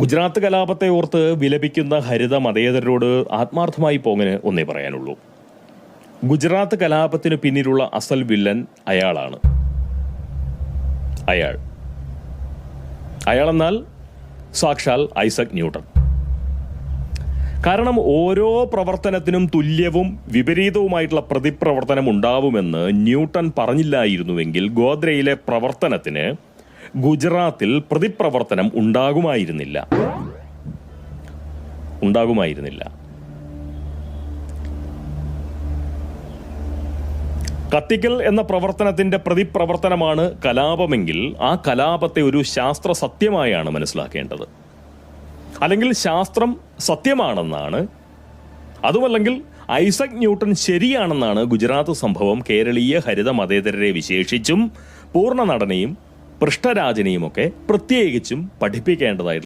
ഗുജറാത്ത് കലാപത്തെ ഓർത്ത് വിലപിക്കുന്ന ഹരിത മതേതരരോട് ആത്മാർത്ഥമായി പോങ്ങിന് ഒന്നേ പറയാനുള്ളൂ. ഗുജറാത്ത് കലാപത്തിന് പിന്നിലുള്ള അസൽ വില്ലൻ അയാളാണ്. അയാൾ. അയാളെന്നാൽ സാക്ഷാൽ ഐസക് ന്യൂട്ടൺ. കാരണം ഓരോ പ്രവർത്തനത്തിനും തുല്യവും വിപരീതവുമായിട്ടുള്ള പ്രതിപ്രവർത്തനം ഉണ്ടാവുമെന്ന് ന്യൂട്ടൺ പറഞ്ഞില്ലായിരുന്നുവെങ്കിൽ ഗോദ്രയിലെ പ്രവർത്തനത്തിന് ഗുജറാത്തിൽ പ്രതിപ്രവർത്തനം ഉണ്ടാകുമായിരുന്നില്ല. ഉണ്ടാകുമായിരുന്നില്ല. കത്തിക്കൽ എന്ന പ്രവർത്തനത്തിന്റെ പ്രതിപ്രവർത്തനമാണ് കലാപമെങ്കിൽ ആ കലാപത്തെ ഒരു ശാസ്ത്ര സത്യമായാണ് മനസ്സിലാക്കേണ്ടത്. അല്ലെങ്കിൽ ശാസ്ത്രം സത്യമാണെന്നാണ്. അതുമല്ലെങ്കിൽ ഐസക് ന്യൂട്ടൺ ശരിയാണെന്നാണ് ഗുജറാത്ത് സംഭവം കേരളീയ ഹരിത മതേതരരെ വിശേഷിച്ചും പൂർണ നടനെയും പൃഷ്ഠരാജനെയും ഒക്കെ പ്രത്യേകിച്ചും പഠിപ്പിക്കേണ്ടതായിട്ട്